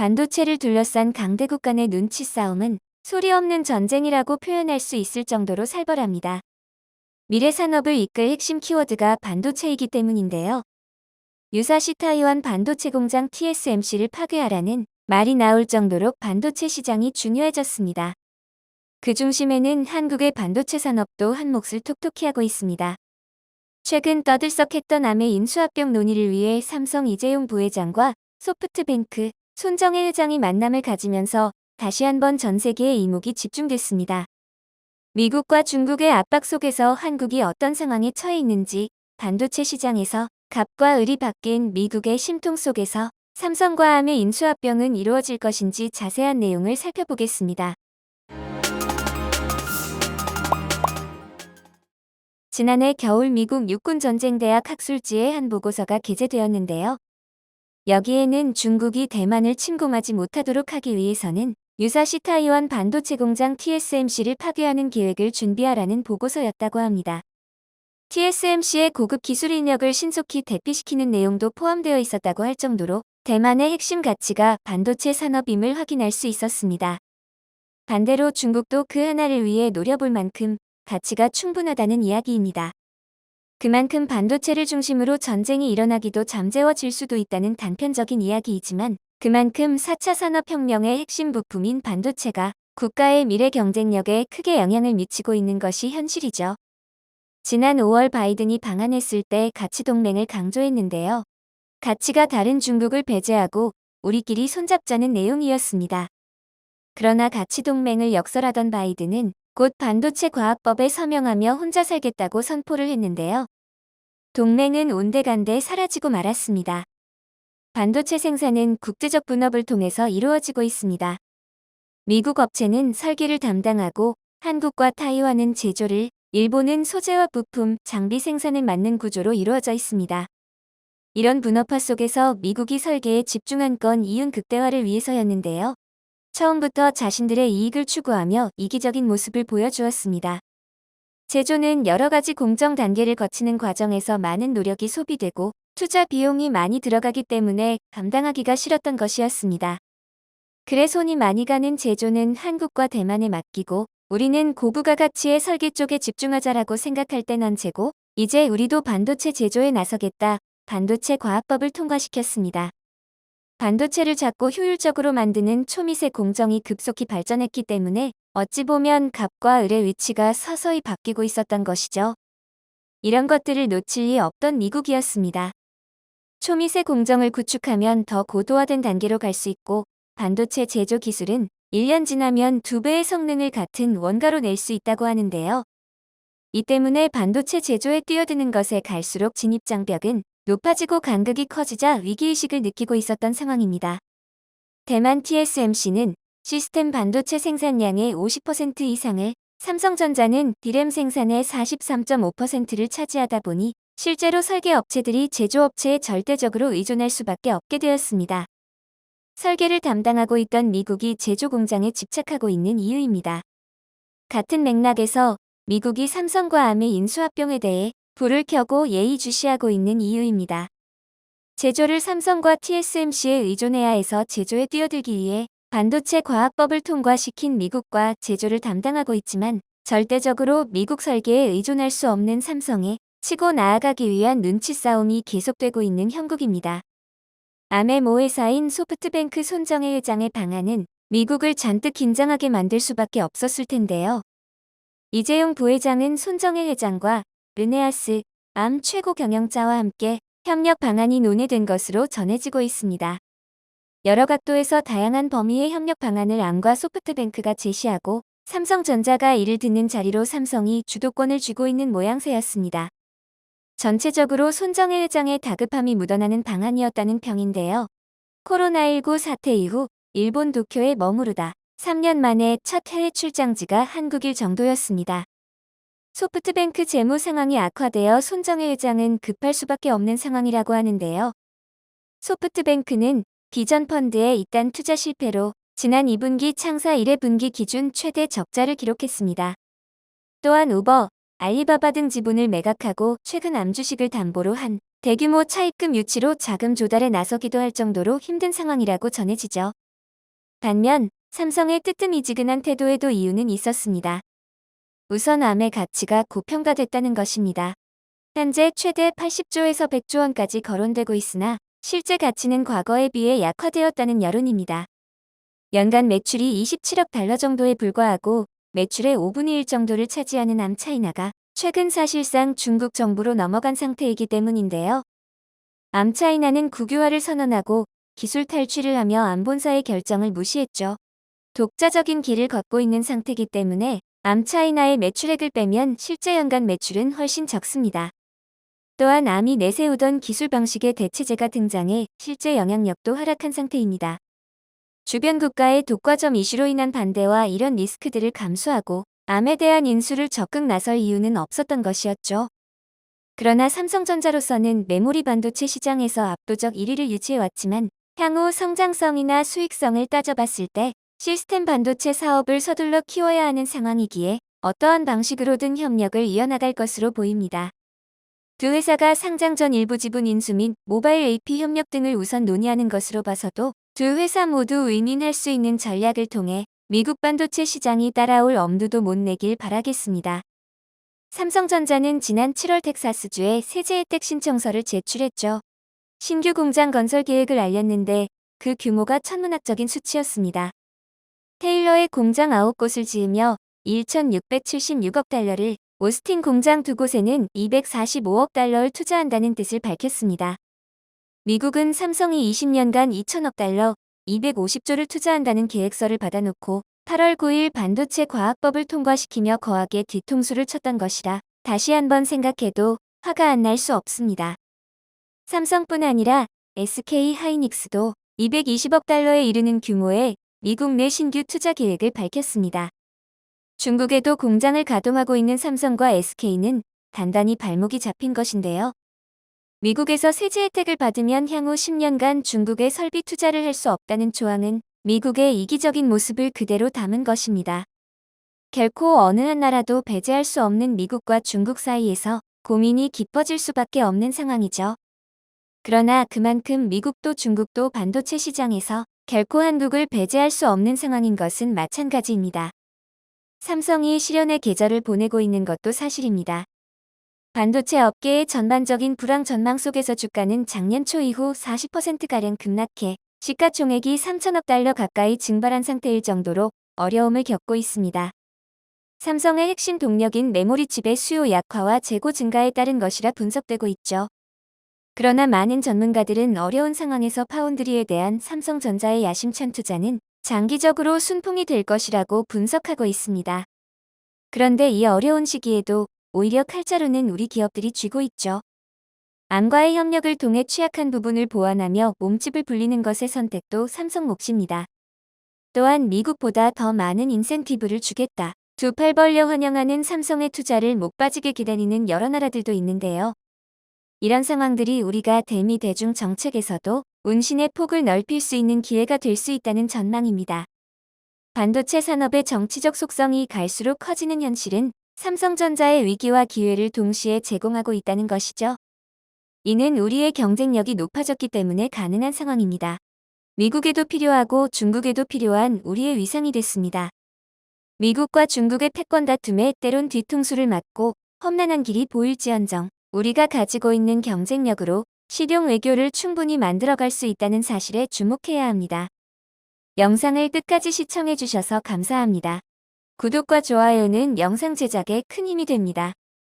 반도체를 둘러싼 강대국 간의 눈치 싸움은 소리 없는 전쟁이라고 표현할 수 있을 정도로 살벌합니다. 미래 산업을 이끌 핵심 키워드가 반도체이기 때문인데요. 유사시 타이완 반도체 공장 TSMC를 파괴하라는 말이 나올 정도로 반도체 시장이 중요해졌습니다. 그 중심에는 한국의 반도체 산업도 한 몫을 톡톡히 하고 있습니다. 최근 떠들썩했던 암의 인수합병 논의를 위해 삼성 이재용 부회장과 소프트뱅크 손정혜 회장이 만남을 가지면서 다시 한번 전 세계의 이목이 집중됐습니다. 미국과 중국의 압박 속에서 한국이 어떤 상황에 처해 있는지 반도체 시장에서 갑과 을이 바뀐 미국의 심통 속에서 삼성과 암의 인수합병은 이루어질 것인지 자세한 내용을 살펴보겠습니다. 지난해 겨울 미국 육군전쟁대학 학술지의 한 보고서가 게재되었는데요. 여기에는 중국이 대만을 침공하지 못하도록 하기 위해서는 유사시 타이완 반도체 공장 TSMC를 파괴하는 계획을 준비하라는 보고서였다고 합니다. TSMC의 고급 기술 인력을 신속히 대피시키는 내용도 포함되어 있었다고 할 정도로 대만의 핵심 가치가 반도체 산업임을 확인할 수 있었습니다. 반대로 중국도 그 하나를 위해 노려볼 만큼 가치가 충분하다는 이야기입니다. 그만큼 반도체를 중심으로 전쟁이 일어나기도 잠재워질 수도 있다는 단편적인 이야기이지만 그만큼 4차 산업혁명의 핵심 부품인 반도체가 국가의 미래 경쟁력에 크게 영향을 미치고 있는 것이 현실이죠. 지난 5월 바이든이 방한했을 때 가치 동맹을 강조했는데요. 가치가 다른 중국을 배제하고 우리끼리 손잡자는 내용이었습니다. 그러나 가치 동맹을 역설하던 바이든은 곧 반도체 과학법에 서명하며 혼자 살겠다고 선포를 했는데요. 동맹은 온데간데 사라지고 말았습니다. 반도체 생산은 국제적 분업을 통해서 이루어지고 있습니다. 미국 업체는 설계를 담당하고 한국과 타이완은 제조를, 일본은 소재와 부품, 장비 생산을 맡는 구조로 이루어져 있습니다. 이런 분업화 속에서 미국이 설계에 집중한 건 이윤 극대화를 위해서였는데요. 처음부터 자신들의 이익을 추구하며 이기적인 모습을 보여주었습니다. 제조는 여러 가지 공정 단계를 거치는 과정에서 많은 노력이 소비되고 투자 비용이 많이 들어가기 때문에 감당하기가 싫었던 것이었습니다. 그래 손이 많이 가는 제조는 한국과 대만에 맡기고 우리는 고부가 가치의 설계 쪽에 집중하자라고 생각할 땐 언제고 이제 우리도 반도체 제조에 나서겠다. 반도체 과학법을 통과시켰습니다. 반도체를 작고 효율적으로 만드는 초미세 공정이 급속히 발전했기 때문에 어찌 보면 갑과 을의 위치가 서서히 바뀌고 있었던 것이죠. 이런 것들을 놓칠 리 없던 미국이었습니다. 초미세 공정을 구축하면 더 고도화된 단계로 갈 수 있고 반도체 제조 기술은 1년 지나면 두 배의 성능을 같은 원가로 낼 수 있다고 하는데요. 이 때문에 반도체 제조에 뛰어드는 것에 갈수록 진입장벽은 높아지고 간극이 커지자 위기의식을 느끼고 있었던 상황입니다. 대만 TSMC는 시스템 반도체 생산량의 50% 이상을 삼성전자는 디램 생산의 43.5%를 차지하다 보니 실제로 설계 업체들이 제조업체에 절대적으로 의존할 수밖에 없게 되었습니다. 설계를 담당하고 있던 미국이 제조 공장에 집착하고 있는 이유입니다. 같은 맥락에서 미국이 삼성과 암의 인수합병에 대해 불을 켜고 예의주시하고 있는 이유입니다. 제조를 삼성과 TSMC에 의존해야 해서 제조에 뛰어들기 위해 반도체 과학법을 통과시킨 미국과 제조를 담당하고 있지만 절대적으로 미국 설계에 의존할 수 없는 삼성에 치고 나아가기 위한 눈치 싸움이 계속되고 있는 형국입니다. 암의 모회사인 소프트뱅크 손정혜 회장의 방안은 미국을 잔뜩 긴장하게 만들 수밖에 없었을 텐데요. 이재용 부회장은 손정혜 회장과 르네아스, 암 최고 경영자와 함께 협력 방안이 논의된 것으로 전해지고 있습니다. 여러 각도에서 다양한 범위의 협력 방안을 암과 소프트뱅크가 제시하고 삼성전자가 이를 듣는 자리로 삼성이 주도권을 쥐고 있는 모양새였습니다. 전체적으로 손정혜 회장의 다급함이 묻어나는 방안이었다는 평인데요. 코로나19 사태 이후 일본 도쿄에 머무르다 3년 만에 첫 해외 출장지가 한국일 정도였습니다. 소프트뱅크 재무 상황이 악화되어 손정혜 회장은 급할 수밖에 없는 상황이라고 하는데요. 소프트뱅크는 비전 펀드의 이딴 투자 실패로 지난 2분기 창사 1회분기 기준 최대 적자를 기록했습니다. 또한 우버, 알리바바 등 지분을 매각하고 최근 암주식을 담보로 한 대규모 차입금 유치로 자금 조달에 나서기도 할 정도로 힘든 상황이라고 전해지죠. 반면 삼성의 뜨뜻미지근한 태도에도 이유는 있었습니다. 우선 암의 가치가 고평가됐다는 것입니다. 현재 최대 80조에서 100조 원까지 거론되고 있으나 실제 가치는 과거에 비해 약화되었다는 여론입니다. 연간 매출이 27억 달러 정도에 불과하고 매출의 5분의 1 정도를 차지하는 암 차이나가 최근 사실상 중국 정부로 넘어간 상태이기 때문인데요. 암 차이나는 국유화를 선언하고 기술 탈취를 하며 안본사의 결정을 무시했죠. 독자적인 길을 걷고 있는 상태이기 때문에 암차이나의 매출액을 빼면 실제 연간 매출은 훨씬 적습니다. 또한 암이 내세우던 기술 방식의 대체제가 등장해 실제 영향력도 하락한 상태입니다. 주변 국가의 독과점 이슈로 인한 반대와 이런 리스크들을 감수하고 암에 대한 인수를 적극 나설 이유는 없었던 것이었죠. 그러나 삼성전자로서는 메모리 반도체 시장에서 압도적 1위를 유지해왔지만 향후 성장성이나 수익성을 따져봤을 때 시스템 반도체 사업을 서둘러 키워야 하는 상황이기에 어떠한 방식으로든 협력을 이어나갈 것으로 보입니다. 두 회사가 상장 전 일부 지분 인수 및 모바일 AP 협력 등을 우선 논의하는 것으로 봐서도 두 회사 모두 윈윈할 수 있는 전략을 통해 미국 반도체 시장이 따라올 엄두도 못 내길 바라겠습니다. 삼성전자는 지난 7월 텍사스주에 세제 혜택 신청서를 제출했죠. 신규 공장 건설 계획을 알렸는데 그 규모가 천문학적인 수치였습니다. 테일러의 공장 9곳을 지으며 1,676억 달러를 오스틴 공장 두 곳에는 245억 달러를 투자한다는 뜻을 밝혔습니다. 미국은 삼성이 20년간 2천억 달러, 250조를 투자한다는 계획서를 받아놓고 8월 9일 반도체 과학법을 통과시키며 거하게 뒤통수를 쳤던 것이라 다시 한번 생각해도 화가 안 날 수 없습니다. 삼성뿐 아니라 SK 하이닉스도 220억 달러에 이르는 규모의 미국 내 신규 투자 계획을 밝혔습니다. 중국에도 공장을 가동하고 있는 삼성과 SK는 단단히 발목이 잡힌 것인데요. 미국에서 세제 혜택을 받으면 향후 10년간 중국에 설비 투자를 할 수 없다는 조항은 미국의 이기적인 모습을 그대로 담은 것입니다. 결코 어느 한 나라도 배제할 수 없는 미국과 중국 사이에서 고민이 깊어질 수밖에 없는 상황이죠. 그러나 그만큼 미국도 중국도 반도체 시장에서 결코 한국을 배제할 수 없는 상황인 것은 마찬가지입니다. 삼성이 실현의 계절을 보내고 있는 것도 사실입니다. 반도체 업계의 전반적인 불황 전망 속에서 주가는 작년 초 이후 40%가량 급락해 시가총액이 3천억 달러 가까이 증발한 상태일 정도로 어려움을 겪고 있습니다. 삼성의 핵심 동력인 메모리 칩의 수요 약화와 재고 증가에 따른 것이라 분석되고 있죠. 그러나 많은 전문가들은 어려운 상황에서 파운드리에 대한 삼성전자의 야심찬 투자는 장기적으로 순풍이 될 것이라고 분석하고 있습니다. 그런데 이 어려운 시기에도 오히려 칼자루는 우리 기업들이 쥐고 있죠. 암과의 협력을 통해 취약한 부분을 보완하며 몸집을 불리는 것의 선택도 삼성 몫입니다. 또한 미국보다 더 많은 인센티브를 주겠다. 두 팔 벌려 환영하는 삼성의 투자를 못 빠지게 기다리는 여러 나라들도 있는데요. 이런 상황들이 우리가 대미 대중 정책에서도 운신의 폭을 넓힐 수 있는 기회가 될 수 있다는 전망입니다. 반도체 산업의 정치적 속성이 갈수록 커지는 현실은 삼성전자의 위기와 기회를 동시에 제공하고 있다는 것이죠. 이는 우리의 경쟁력이 높아졌기 때문에 가능한 상황입니다. 미국에도 필요하고 중국에도 필요한 우리의 위상이 됐습니다. 미국과 중국의 패권 다툼에 때론 뒤통수를 맞고 험난한 길이 보일지언정 우리가 가지고 있는 경쟁력으로 실용 외교를 충분히 만들어갈 수 있다는 사실에 주목해야 합니다. 영상을 끝까지 시청해주셔서 감사합니다. 구독과 좋아요는 영상 제작에 큰 힘이 됩니다.